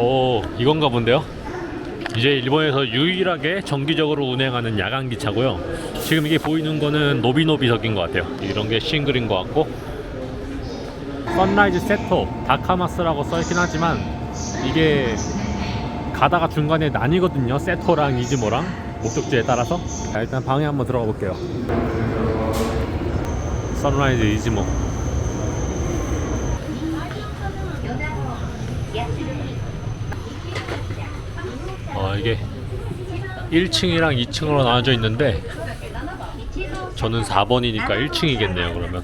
오 이건가 본데요? 이제 일본에서 유일하게 정기적으로 운행하는 야간 기차고요. 지금 이게 보이는 거는 노비노비석인 것 같아요. 이런 게 싱글인 것 같고. 선라이즈 세토 다카마스라고 써있긴 하지만 이게 가다가 중간에 나뉘거든요. 세토랑 이즈모랑 목적지에 따라서. 자, 일단 방에 한번 들어가 볼게요. 선라이즈 이즈모 어 이게 1층이랑 2층으로 나눠져 있는데 저는 4번이니까 1층이겠네요 그러면.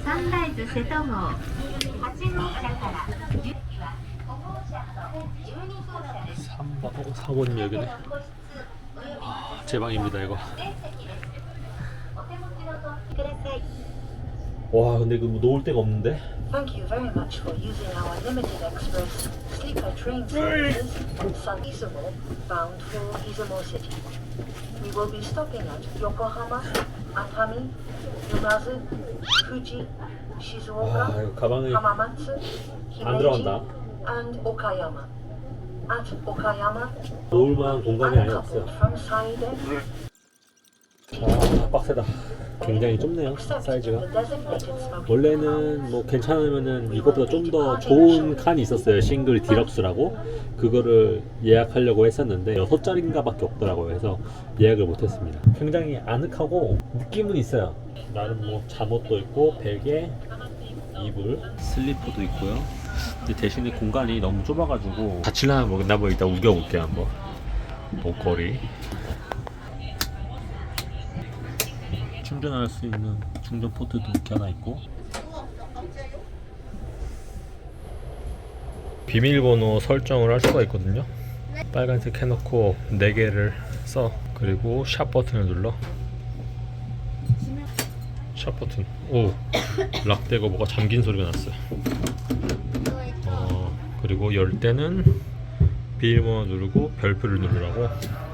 3번, 4번이 어, 여기네. 아, 제 방입니다 이거. 와 근데 그거 놓을 데가 없는데? Thank you very much for using our limited express. Sleeper train services San Izumo, bound for Izumo City. We will be stopping at Yokohama, Atami, Yumazu, Fuji, 와 Shizuoka, 이거 가방에 Hamamatsu, 안 들어간다. Himeji, and Okayama. At Okayama, 놓을 만한 공간이 아예 없어요 from Saide, 아 빡세다 굉장히 좁네요 사이즈가. 원래는 뭐 괜찮으면은 이것보다 좀 더 좋은 칸이 있었어요 싱글 디럭스라고. 그거를 예약하려고 했었는데 6자리인가 밖에 없더라고요. 그래서 예약을 못했습니다. 굉장히 아늑하고 느낌은 있어요. 나름 뭐 잠옷도 있고 베개 이불. 슬리퍼도 있고요. 근데 대신에 공간이 너무 좁아가지고. 다칠라면 뭐 나뭐 이따 우겨볼게요 한번. 목걸이 충전할 수 있는 충전 포트도 이렇게 하나 있고. 비밀번호 설정을 할 수가 있거든요. 빨간색 해놓고 4개를 써. 그리고 샵 버튼을 눌러. 샵 버튼. 오 락되고 뭐가 잠긴 소리가 났어요. 어, 그리고 열 때는 비밀번호 누르고 별표를 누르라고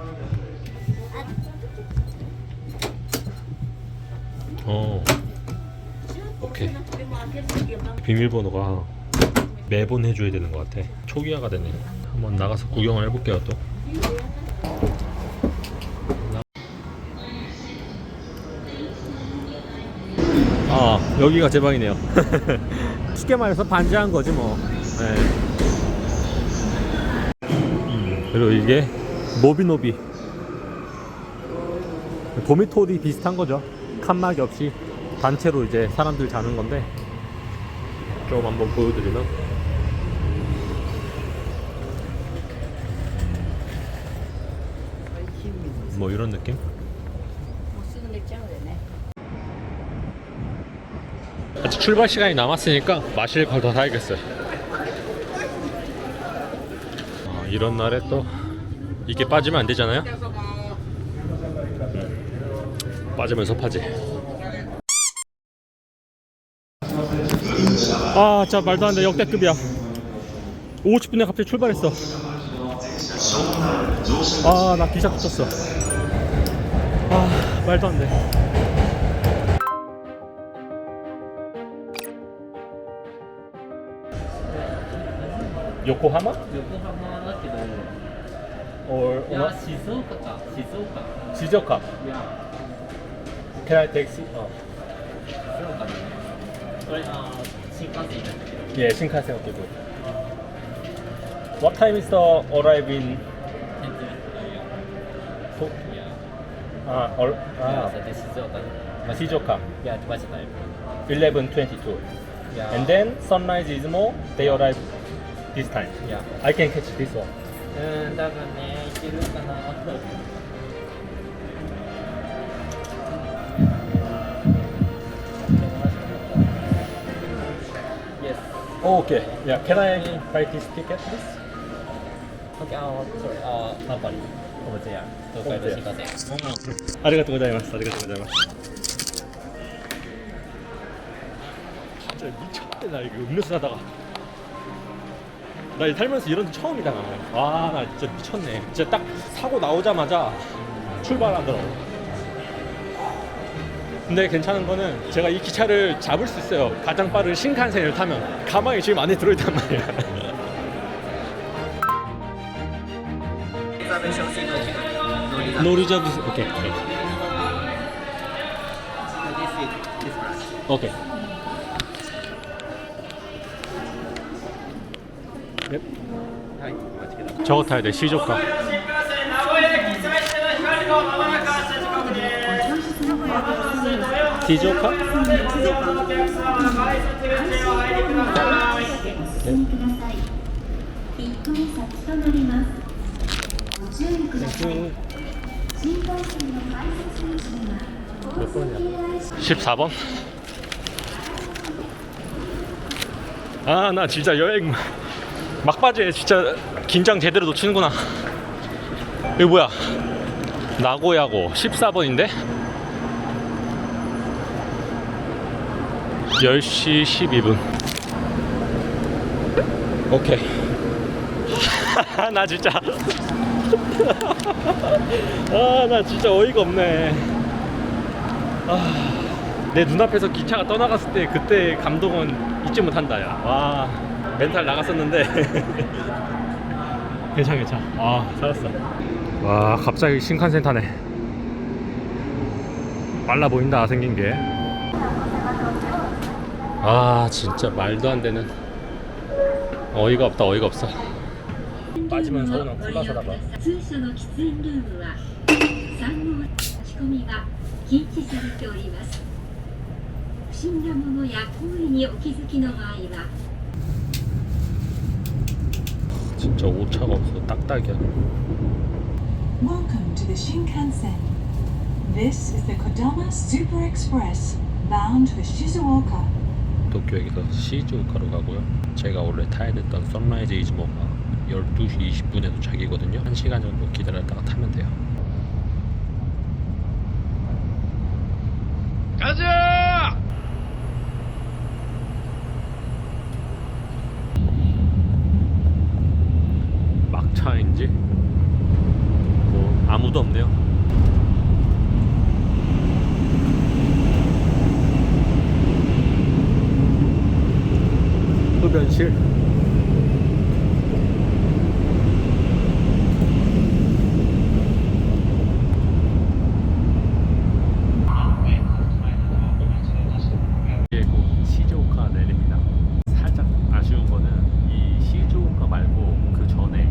어 오케이 비밀번호가 매번 해줘야 되는 것 같아 초기화가 되네 한번 나가서 구경을 해볼게요 또 아, 여기가 제 방이네요. 쉽게 말해서 반지한 거지 뭐. 네. 음, 그리고 이게 노비노비. 도미토리 비슷한 거죠. 칸막이 없이 단체로 이제 사람들 자는 건데 좀 한번 보여드리면 뭐 이런 느낌? 아직 출발 시간이 남았으니까 마실 걸 더 사야겠어요. 어, 이런 날에 또 이게 빠지면 안 되잖아요. 음, 빠지면 섭하지. 아, 자 말도 안 돼. 역대급이야. 50분에 갑자기 출발했어. 아, 나 기차 붙었어. 아, 말도 안 돼. 요코하마? 横浜だけど、 or いや、静岡か、静岡。 지저카? Can I take seat? 어. 예, 신칸센 어깨고. What time is the arrive in? 도... 아, 얼... 아, 시조카. Yeah, 11:22. And then sunrise is more. They arrive this time. Yeah. I can catch this one. 응, 나 근데 이길로 가나. Oh, okay. Yeah. Can I buy this ticket, please? Okay, あー、sorry. あー、ナンパリ。おもちゃ。東海道新幹線。 아리가또 고자이마스. 아리가또 고자이마스. 진짜 미쳤네 나 이거 음료수 사다가 나 살면서 이런 데 처음이다 와나 진짜 미쳤네 진짜 딱 사고 나오자마자 출발하더라고 근데 괜찮은 거는 제가 이 기차를 잡을 수 있어요 가장 빠른 신칸센을 타면 가방이 지금 안에 들어있단 말이야 reservation seat no reservation. No reserve. 오케이. 오케이. This seat is right. 오케이. 넵. はい、お待ちください。 저거 타야 돼. 시조카. 디조카? 14번? 아, 나 진짜 여행 막바지에 진짜 긴장 제대로 놓치는구나. 이거 뭐야? 나고야고 14번인데? 10시 12분. 오케이. 나 진짜. 아, 나 진짜 어이가 없네. 아, 내 눈앞에서 기차가 떠나갔을 때 그때 감동은 잊지 못한다 야. 와 멘탈 나갔었는데 괜찮아 괜찮아 아 살았어 와 갑자기 신칸센 타네 빨라 보인다 생긴 게 아 진짜 말도 안 되는 어이가 없다 어이가 없어 빠지면 서운한 콜라사다가 通所の喫煙ルームは3号仕込みが禁止されております不審なものや行為にお気づきの場合は 진짜 오차가 없어 딱딱이야 Welcome to the Shinkansen. This is the Kodama Super Express, bound for Shizuoka. 도쿄역에서 시즈오카로 가고요. 제가 원래 타야 됐던 선라이즈 이즈모가 12시 20분에 도착이거든요. 1시간 정도 기다렸다가 타면 돼요. 가자! 막차인지 뭐 아무도 없네요. 흡연실 그리고 시즈오카 내립니다. 살짝 아쉬운 거는 이 시즈오카 말고 그 전에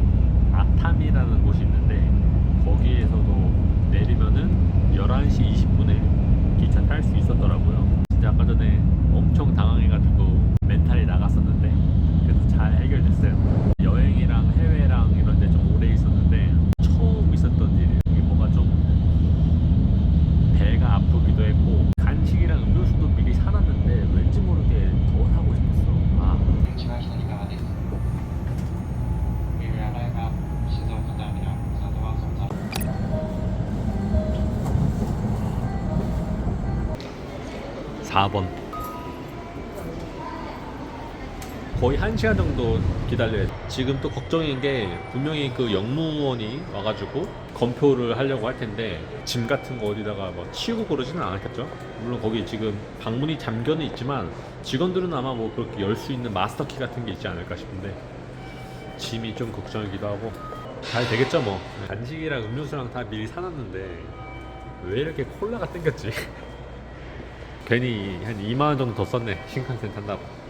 아타미라는 곳이 있는데 거기에서도 내리 1시간 정도 기다려야 돼. 지금 또 걱정인 게 분명히 그 영무원이 와가지고 검표를 하려고 할 텐데 짐 같은 거 어디다가 뭐 치우고 그러지는 않았겠죠? 물론 거기 지금 방문이 잠겨는 있지만 직원들은 아마 뭐 그렇게 열 수 있는 마스터키 같은 게 있지 않을까 싶은데 짐이 좀 걱정이기도 하고. 잘 되겠죠 뭐. 간식이랑 음료수랑 다 미리 사놨는데 왜 이렇게 콜라가 땡겼지? 괜히 한 2만 원 정도 더 썼네. 신칸센 탄다고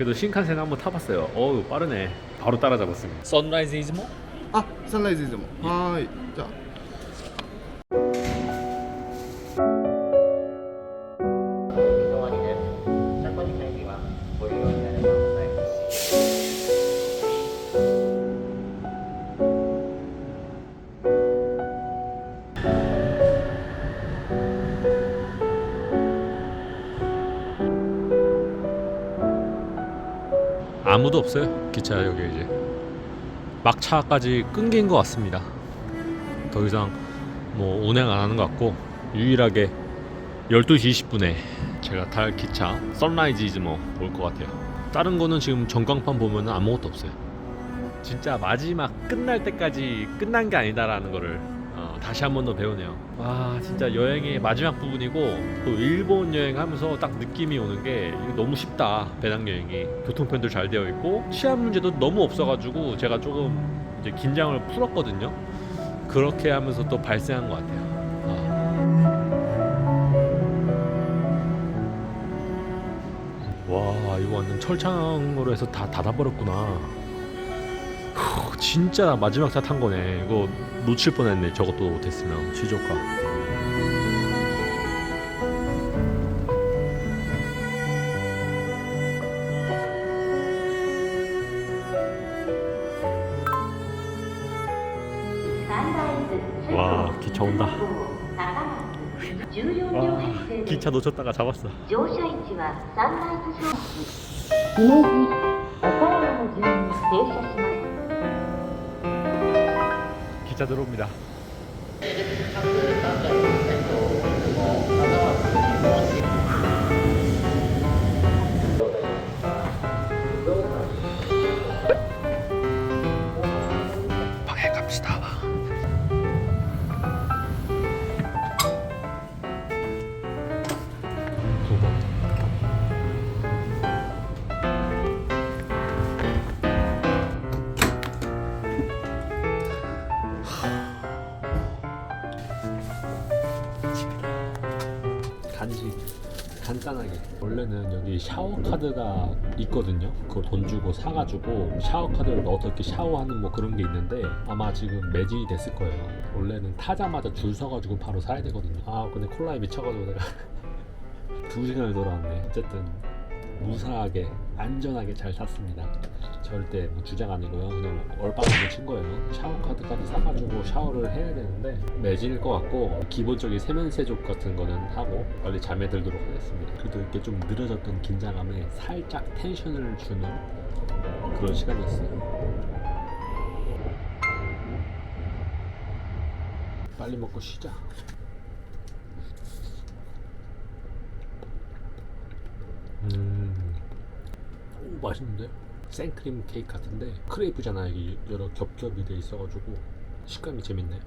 그래도 신칸센 한번 타봤어요 어우 빠르네 바로 따라잡았습니다 선라이즈 이즈모? あ、サンライズでも。はーい。じゃあ。 아무도 없어요. 기차 여기 이제 막차까지 끊긴 것 같습니다. 더 이상 뭐 운행 안 하는 것 같고 유일하게 12시 20분에 제가 탈 기차 선라이즈 이즈모 올것 같아요. 다른 거는 지금 전광판 보면 아무것도 없어요. 진짜 마지막 끝날 때까지 끝난 게 아니다라는 거를 어, 다시 한 번 더 배우네요 와 진짜 여행의 마지막 부분이고 또 일본 여행하면서 딱 느낌이 오는 게 너무 쉽다 배낭 여행이 교통편도 잘 되어 있고 치안 문제도 너무 없어가지고 제가 조금 이제 긴장을 풀었거든요 그렇게 하면서 또 발생한 것 같아요. 아. 와 이거 완전 철창으로 해서 다 닫아버렸구나. 후, 진짜 마지막 차 탄 거네. 이거 놓칠 뻔했네. 저것도 됐으면 시조카. 와 기차 온다. 와 기차 놓쳤다가 잡았어. 乗 기차 들어옵니다. 간식 간단하게. 원래는 여기 샤워 카드가 있거든요. 그걸 돈 주고 사가지고 샤워 카드를 넣어서 이렇게 샤워하는 뭐 그런 게 있는데 아마 지금 매진이 됐을 거예요. 원래는 타자마자 줄 서가지고 바로 사야 되거든요. 아 근데 콜라에 미쳐가지고 내가 두 시간을 돌아왔네. 어쨌든 무사하게 안전하게 잘 탔습니다. 절대 뭐 주작 아니고요. 그냥 얼빵하게 친 거예요. 샤워 카드까지 사가지고 샤워를 해야 되는데 매진일 것 같고 기본적인 세면 세족 같은 거는 하고 빨리 잠에 들도록 하겠습니다. 그래도 이렇게 좀 늘어졌던 긴장감에 살짝 텐션을 주는 그런 시간이었어요. 빨리 먹고 쉬자 음, 오, 맛있는데? 생크림 케이크 같은데 크레이프잖아 이게 여러 겹겹이 돼 있어가지고 식감이 재밌네.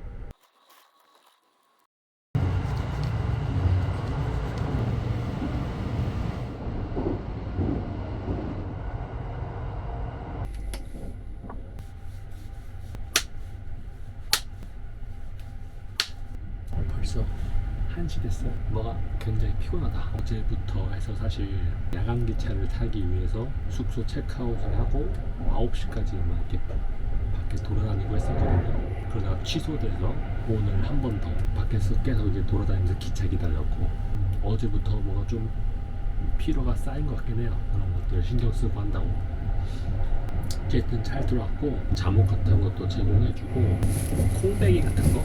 벌써 1시 됐어. 뭐가 굉장히 피곤하다. 어제부터 해서 사실 야간 기차를 타기 위해서 숙소 체크아웃을 하고 9시까지 막 이렇게 밖에 돌아다니고 했었거든요. 그러다가 취소돼서 오늘 한 번 더 밖에서 계속 이제 돌아다니면서 기차 기다렸고 음, 어제부터 뭐가 좀 피로가 쌓인 것 같긴 해요. 그런 것들 신경 쓰고 한다고. 어쨌든 잘 들어왔고 잠옷 같은 것도 제공해주고 콩배기 같은 거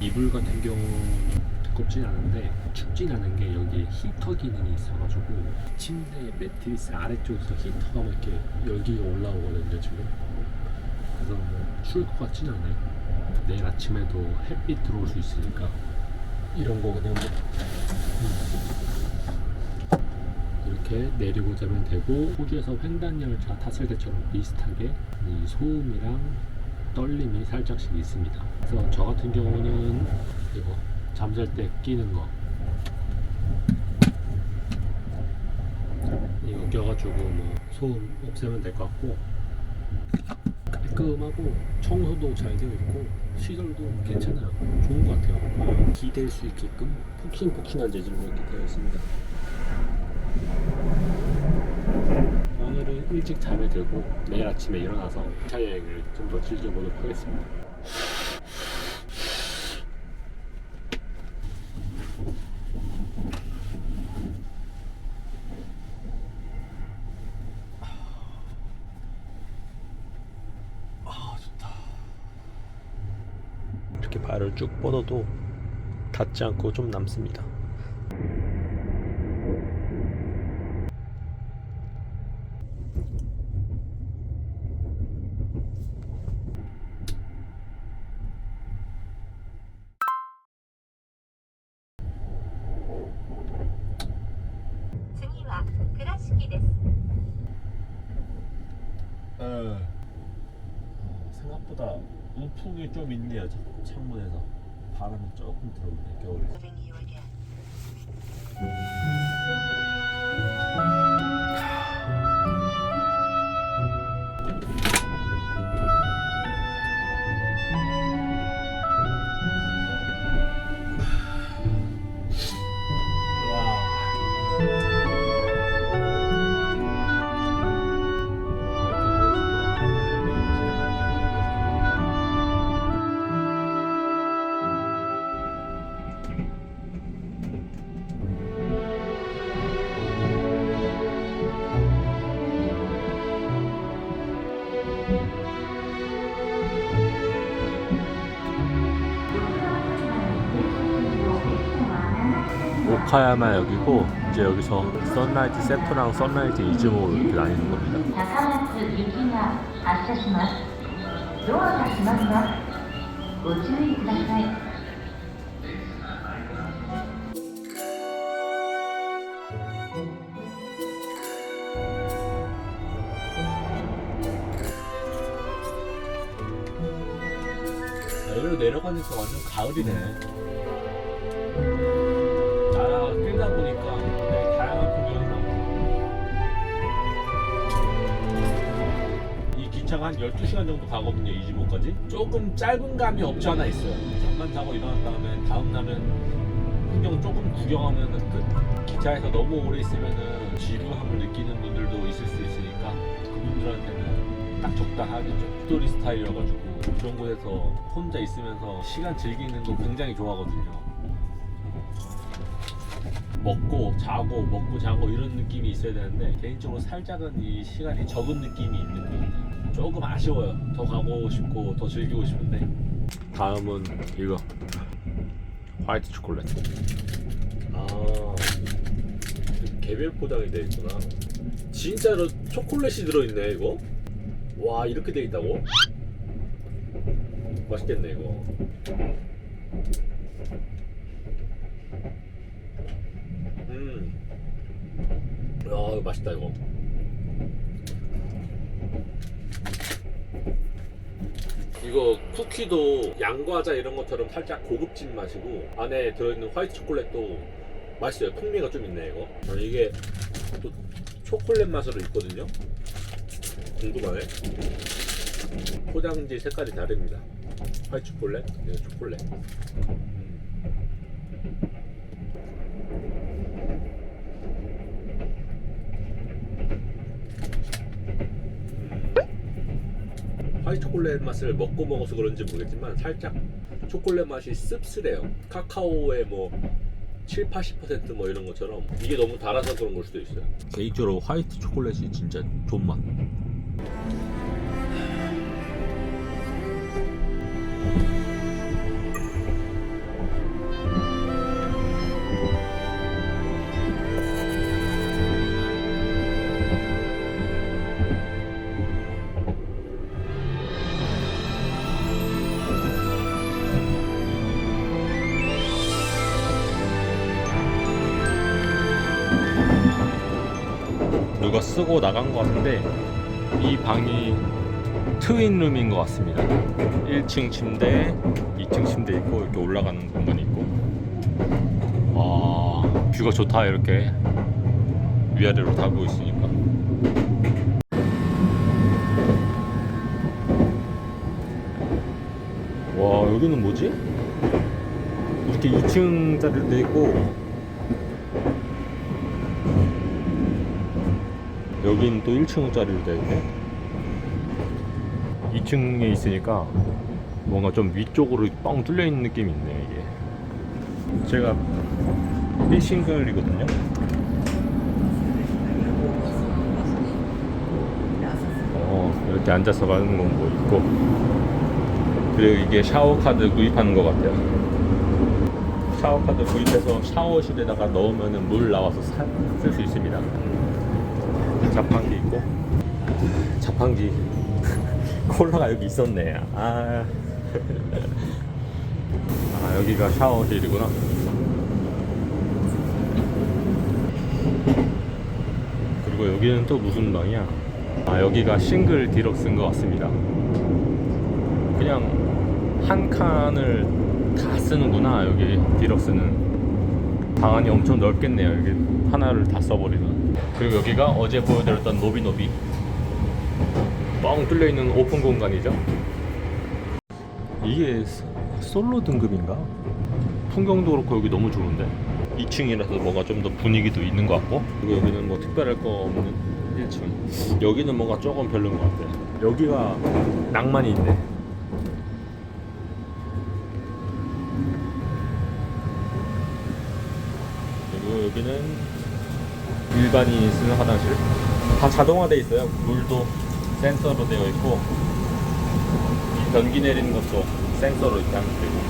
이불 같은 경우는 두껍진 않은데 춥진 않은 게 여기에 히터 기능이 있어가지고 침대 매트리스 아래쪽에서 히터가 막 이렇게 열기가 올라오거든요 지금 그래서 뭐 추울 것 같진 않아요 내일 아침에도 햇빛 들어올 수 있으니까 이런 거 그냥 뭐 음. 이렇게 내리고 자면 되고 호주에서 횡단열차 탔을 때처럼 비슷하게 이 소음이랑 떨림이 살짝씩 있습니다. 그래서 저 같은 경우는 이거 잠잘 때 끼는 거 이거 껴가지고 뭐 소음 없애면 될 것 같고 깔끔하고 청소도 잘 되어 있고 시설도 괜찮아요. 좋은 것 같아요. 기댈 수 있게끔 폭신폭신한 재질로 이렇게 되어 있습니다. 오늘은 일찍 잠에 들고 내일 아침에 일어나서 차 여행을 좀 더 즐겨보도록 하겠습니다. 아 좋다. 이렇게 발을 쭉 뻗어도 닿지 않고 좀 남습니다. 어, 생각보다 우풍이 좀 있네요 창- 창문에서 바람이 조 오카야마 역이고 이제 여기서 선라이즈 세토랑 선라이즈 이즈모로 이렇게 나뉘는 겁니다. 여기로 아, 내려가니까 완전 가을이네. 한 12시간 정도 가거든요, 이지모까지. 조금 짧은 감이 없지 않아 있어요. 잠깐 자고 일어난 다음에 다음 날은 풍경 조금 구경하면 끝. 기차에서 너무 오래 있으면은 지루함을 느끼는 분들도 있을 수 있으니까 그분들한테는 딱 적당하겠죠. 스토리 스타일이어가지고 그런 곳에서 혼자 있으면서 시간 즐기는 거 굉장히 좋아하거든요. 먹고 자고 먹고 자고 이런 느낌이 있어야 되는데 개인적으로 살짝은 이 시간이 적은 느낌이 있는 것 같아요. 조금 아쉬워요. 더 가고 싶고 더 즐기고 싶은데. 다음은 이거 화이트 초콜릿. 아 개별 포장이 되어 있구나. 진짜로 초콜릿이 들어있네 이거. 와 이렇게 돼 있다고? 맛있겠네 이거. 음. 야 이거 맛있다 이거. 이거 쿠키도 양과자 이런 것처럼 살짝 고급진 맛이고 안에 들어있는 화이트 초콜릿도 맛있어요. 풍미가 좀 있네 이거. 아, 이게 또 초콜릿 맛으로 있거든요. 궁금하네. 포장지 색깔이 다릅니다. 화이트 초콜릿, 이거 초콜릿. 화이트 초콜릿 맛을 먹고 먹어서 그런지 모르겠지만 살짝 초콜릿 맛이 씁쓸해요. 카카오의 뭐 7, 80%뭐 이런 것처럼 이게 너무 달아서 그런 걸 수도 있어요. 개인적으로 화이트 초콜릿이 진짜 좋은 맛. 누가 쓰고 나간 것 같은데 이 방이 트윈룸인 것 같습니다. 1층 침대, 2층 침대 있고 이렇게 올라가는 공간이 있고 와 뷰가 좋다 이렇게 위아래로 다 보고 있으니까 와 여기는 뭐지? 이렇게 2층짜리도 있고 여긴 또 1층짜리로 되어 있네. 2층에 있으니까 뭔가 좀 위쪽으로 뻥 뚫려 있는 느낌이 있네 이게. 제가 B싱글이거든요. 어 이렇게 앉아서 가는 건 뭐 있고. 그리고 이게 샤워카드 구입하는 것 같아요. 샤워카드 구입해서 샤워실에다가 넣으면 물 나와서 쓸 수 있습니다 자판기 있고. 자판기. 콜라가 여기 있었네. 아, 아 여기가 샤워실이구나. 그리고 여기는 또 무슨 방이야? 아 여기가 싱글 디럭스인 것 같습니다. 그냥 한 칸을 다 쓰는구나 여기 디럭스는. 방 안이 엄청 넓겠네요. 여기 하나를 다 써버리면 그리고 여기가 어제 보여드렸던 노비노비. 뻥 뚫려있는 오픈 공간이죠? 이게 소- 솔로 등급인가? 풍경도 그렇고 여기 너무 좋은데? 2층이라서 뭔가 좀 더 분위기도 있는 것 같고? 그리고 여기는 뭐 특별할 거 없는 1층. 여기는 뭔가 조금 별로인 것 같아. 여기가 낭만이 있네. 그리고 여기는 일반이 쓰는 화장실. 다 자동화돼 있어요. 물도 센서로 되어 있고 변기 내리는 것도 센서로 이렇게 하면 되고.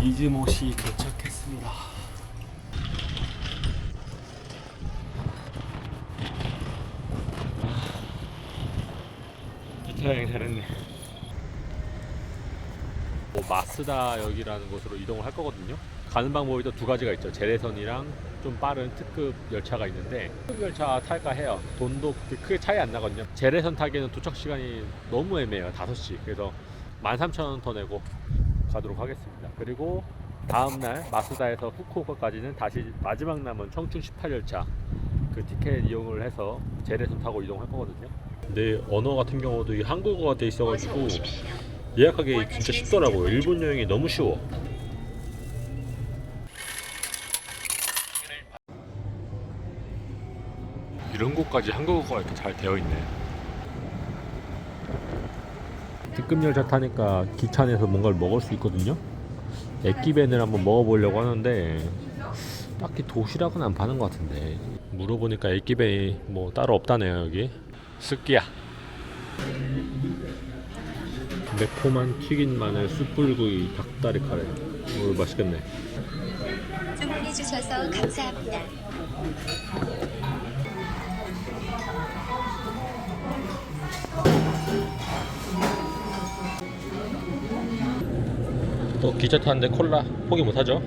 이즈모시 도착했습니다. 여행 잘했네. 뭐 마스다 역이라는 곳으로 이동을 할 거거든요. 가는 방법이 또 두 가지가 있죠. 제레선이랑 좀 빠른 특급 열차가 있는데 특급 열차 탈까 해요. 돈도 크게 차이 안 나거든요. 제레선 타기에는 도착 시간이 너무 애매해요. 5시. 그래서 13,000원 더 내고 가도록 하겠습니다. 그리고 다음날 마스다에서 후쿠오카까지는 다시 마지막 남은 청춘 18열차 그 티켓 이용을 해서 제레선 타고 이동할 거거든요. 근데 언어 같은 경우도 이 한국어가 돼 있어가지고 예약하기 진짜 쉽더라고요. 일본 여행이 너무 쉬워. 이런 곳까지 한국어가 이렇게 잘 되어 있네. 특급 열차 타니까 기차 안에서 뭔가를 먹을 수 있거든요. 액기벤을 한번 먹어보려고 하는데 딱히 도시락은 안 파는 것 같은데 물어보니까 액기벤이 뭐 따로 없다네요 여기. 스키야. 매콤한 튀긴 마늘 숯불구이 닭다리 카레. 오 맛있겠네. 주문해 주셔서 감사합니다. 또 기차 타는데 콜라 포기 못하죠?